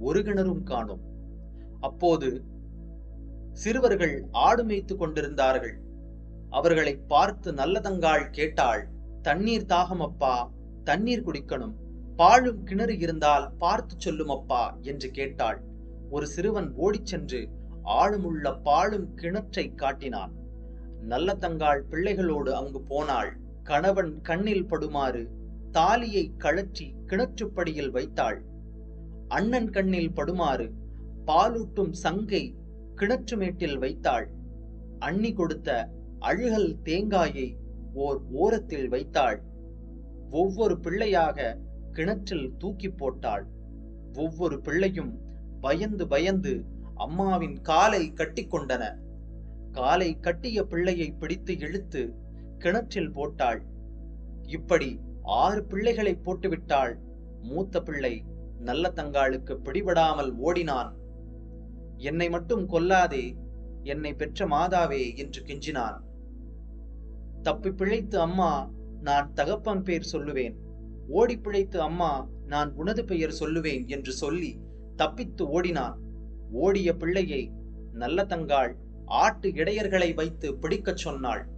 ஒரு கிணறும் காணோம். அப்போது சிறுவர்கள் ஆடு மேய்த்துக் கொண்டிருந்தார்கள். அவர்களை பார்த்து நல்லதங்காள் கேட்டாள் தண்ணீர் தாகம் அப்பா தண்ணீர் குடிக்கணும். பாழும் கிணறு இருந்தால் பார்த்து சொல்லும் அப்பா என்று கேட்டாள். ஒரு சிறுவன் ஓடிச் சென்று ஆழமுள்ள பாழும் கிணற்றை காட்டினான். நல்லதங்காள் பிள்ளைகளோடு அங்கு போனாள். கணவன் கண்ணில் படுமாறு தாலியை கழற்றி கிணற்றுப்படியில் வைத்தாள். அண்ணன் கண்ணில் படுமாறு பாலூட்டும் சங்கை கிணற்று மேட்டில் வைத்தாள். அண்ணி கொடுத்த அழுகல் தேங்காயை ஓர் ஓரத்தில் வைத்தாள். ஒவ்வொரு பிள்ளையாக கிணற்றில் தூக்கி போட்டாள். ஒவ்வொரு பிள்ளையும் பயந்து பயந்து அம்மாவின் காலை கட்டிக்கொண்டன காலை கட்டிய பிள்ளையை பிடித்து இழுத்து கிணற்றில் போட்டாள். இப்படி ஆறு பிள்ளைகளை போட்டுவிட்டாள் மூத்த பிள்ளை நல்ல தங்காளுக்கு பிடிபடாமல் ஓடினான். என்னை மட்டும் கொல்லாதே என்னை பெற்ற மாதாவே என்று கெஞ்சினான். தப்பி பிழைத்து அம்மா நான் தகப்பன் பெயர் சொல்லுவேன். ஓடி பிழைத்து அம்மா நான் உனது பெயர் சொல்லுவேன் என்று சொல்லி தப்பித்து ஓடினான். ஓடிய பிள்ளையை நல்ல தங்காள் ஆட்டு இடையர்களை வைத்து பிடிக்கச் சொன்னாள்.